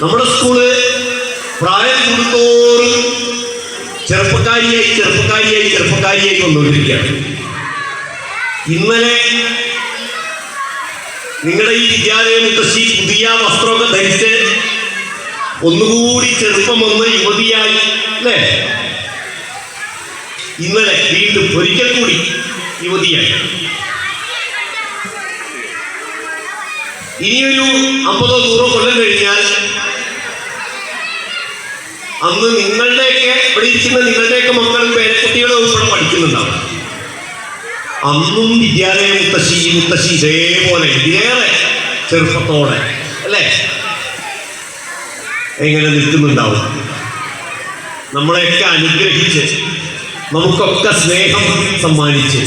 നമ്മുടെ സ്കൂൾ പ്രായം കൂടുന്തോറും ചെറുപ്പക്കാരിയായി ചെറുപ്പക്കാരിയായി ചെറുപ്പക്കാരിയായി വന്നുകൊണ്ടിരിക്കുകയാണ് ഇന്നലെ നിങ്ങളുടെ ഈ വിദ്യാലയ മുത്തശ്ശി പുതിയ വസ്ത്രമൊക്കെ ധരിച്ച് ഒന്നുകൂടി ചെറുപ്പം വന്ന് യുവതിയായി അല്ലേ? ഇന്നലെ വീണ്ടും ഒരിക്കൽ കൂടി യുവതിയായി. ഇനിയൊരു അമ്പതോ നൂറോ കൊല്ലം കഴിഞ്ഞാൽ അന്ന് നിങ്ങളുടെയൊക്കെ ഇവിടെ ഇരിക്കുന്ന നിങ്ങളുടെയൊക്കെ മക്കളും പേരക്കുട്ടികളും ഉൾപ്പെടെ പഠിക്കുന്നുണ്ടാവും. അന്നും വിദ്യാലയ മുത്തശ്ശി മുത്തശ്ശി ഇതേപോലെ ഇതിലേറെ ചെറുപ്പത്തോടെ അല്ലേ? എങ്ങനെ നിൽക്കുന്നുണ്ടാവും? നമ്മളെയൊക്കെ അനുഗ്രഹിച്ച് നമുക്കൊക്കെ സ്നേഹം സമ്മാനിച്ച്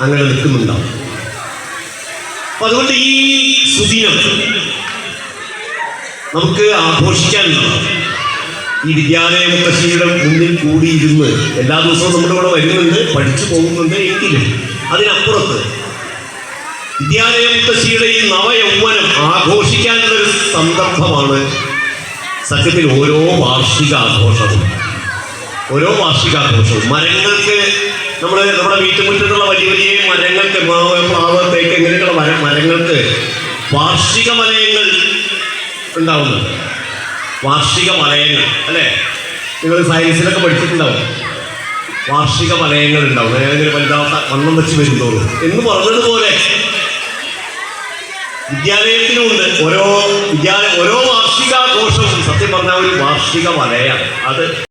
അങ്ങനെ നിൽക്കുന്നുണ്ടാവും. അപ്പൊ അതുകൊണ്ട് ഈ സുദിനം നമുക്ക് ആഘോഷിക്കാൻ ഈ വിദ്യാലയ മുത്തശ്ശിയുടെ മുന്നിൽ കൂടിയിരുന്ന് എല്ലാ ദിവസവും നമ്മുടെ ഇവിടെ വരുന്നുണ്ട് പഠിച്ചു പോകുന്നുണ്ട് എങ്കിലും അതിനപ്പുറത്ത് വിദ്യാലയ മുത്തശ്ശിയുടെ ഈ നവയൗവനം ആഘോഷിക്കാനുള്ള ഒരു സന്ദർഭമാണ് സത്യത്തിൽ ഓരോ വാർഷിക ആഘോഷവും ഓരോ വാർഷികാഘോഷവും. മരങ്ങൾക്ക് നമ്മൾ നമ്മുടെ വീട്ടുമുറ്റത്തുള്ള വലിയ വലിയ മരങ്ങൾക്ക് മാവ് പ്ലാവ് തേക്ക് മര മരങ്ങൾക്ക് വാർഷിക മലയങ്ങൾ ഉണ്ടാവുന്നുണ്ട് വാർഷിക മലയങ്ങൾ അല്ലേ? നിങ്ങൾ സയൻസിലൊക്കെ പഠിച്ചിട്ടുണ്ടാവും. വാർഷിക മലയങ്ങൾ ഉണ്ടാവും. ഏതെങ്കിലും വലുതാത്ത വണ്ണം വെച്ച് വരുന്നോളൂ എന്ന് പറഞ്ഞതുപോലെ വിദ്യാലയത്തിനുമുണ്ട് ഓരോ വിദ്യാലയ ഓരോ വാർഷികാഘോഷവും സത്യം പറഞ്ഞാൽ ഒരു വാർഷിക മലയാണ്. അത്